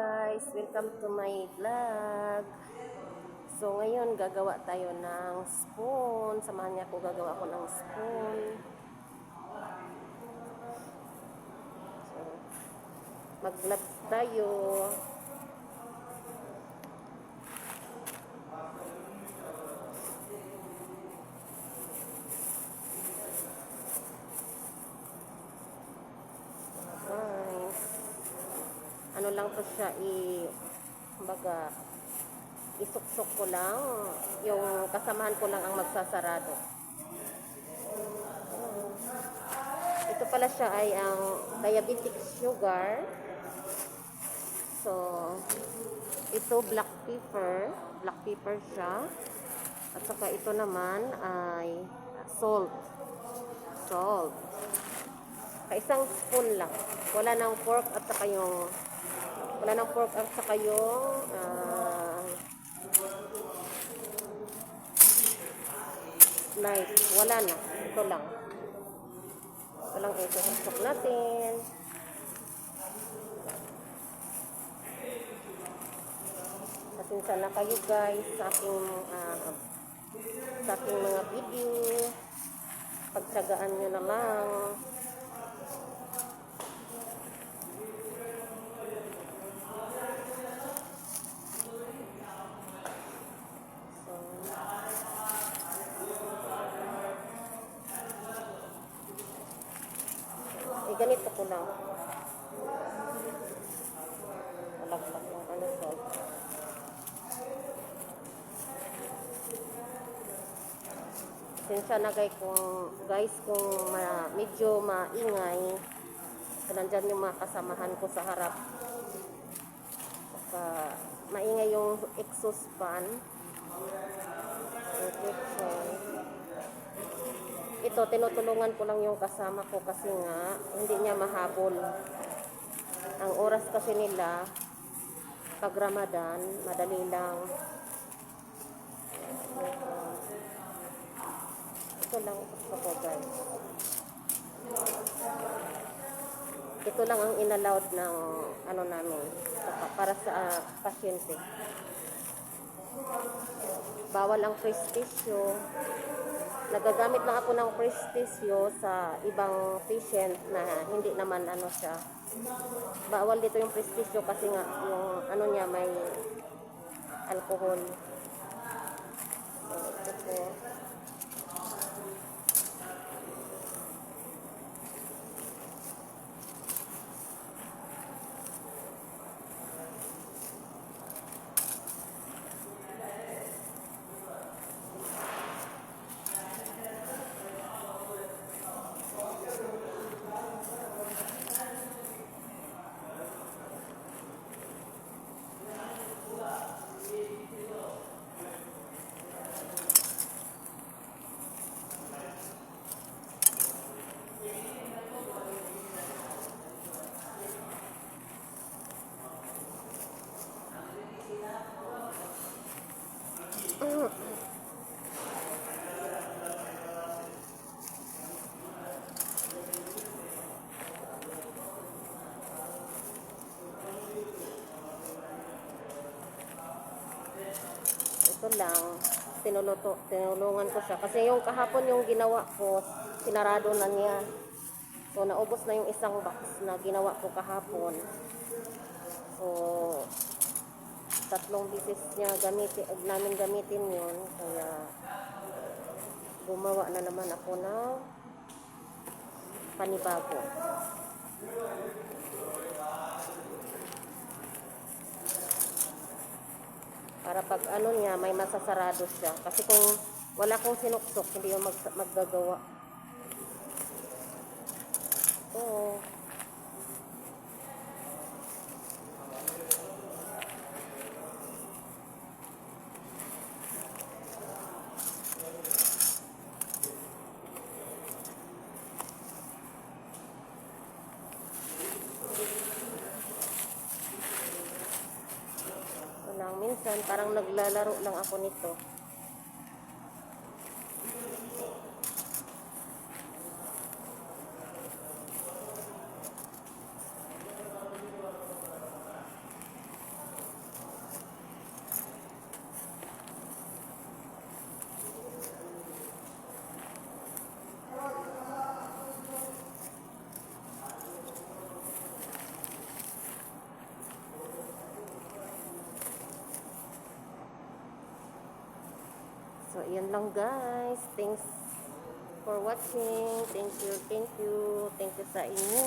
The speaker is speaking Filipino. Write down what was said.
guys, welcome to my vlog. So ngayon gagawa tayo ng spoon. Samahan niya ako gagawa ko ng spoon. So, mag-vlog tayo. Lang to siya i baga isuksok ko lang yung kasamahan ko lang ang magsasarado. Ito pala siya ay ang diabetic sugar. So, ito black pepper. Black pepper siya. At saka ito naman ay salt. Salt. Kaisang spoon lang. Wala nang pork at saka yung wala nang pork at saka yung ah, knife. Wala na. Ito lang. Ito lang ito. Sasok natin. Pasensya na kayo guys sa aking ah, sa aking mga video. Pagtsagaan nyo na lang. Ganito ko lang. Malaglag yung ano salt. Sensya na guys kung, guys kung ma, medyo maingay. So, nandyan yung mga kasamahan ko sa harap. Saka, maingay yung exhaust fan. Yung kitchen. Ito, tinutulungan ko lang yung kasama ko kasi nga, hindi niya mahabol. Ang oras kasi nila, pag Ramadan, madali lang. Ito lang gusto guys. Ito lang ang inallowed ng ano namin para sa ah, pasyente. Bawal ang prestisyo. Nagagamit lang ako ng prestisyo sa ibang patient na hindi naman ano siya. Bawal dito yung prestisyo kasi nga yung ano niya may alcohol. So. Ito lang tinuluto, tinulungan ko siya. Kasi yung kahapon yung ginawa ko sinarado na niya. So naubos na yung isang box na ginawa ko kahapon. So tatlong bisis niya gamitin, namin gamitin yun. Kaya gumawa na naman ako ng panibago para pag ano niya may masasarado siya. Kasi kung wala kong sinuksok hindi yung mag, maggagawa oo. Ito lang, minsan parang naglalaro lang ako nito. So, yan lang guys. Thanks for watching. Thank you, thank you. Thank you sa inyo.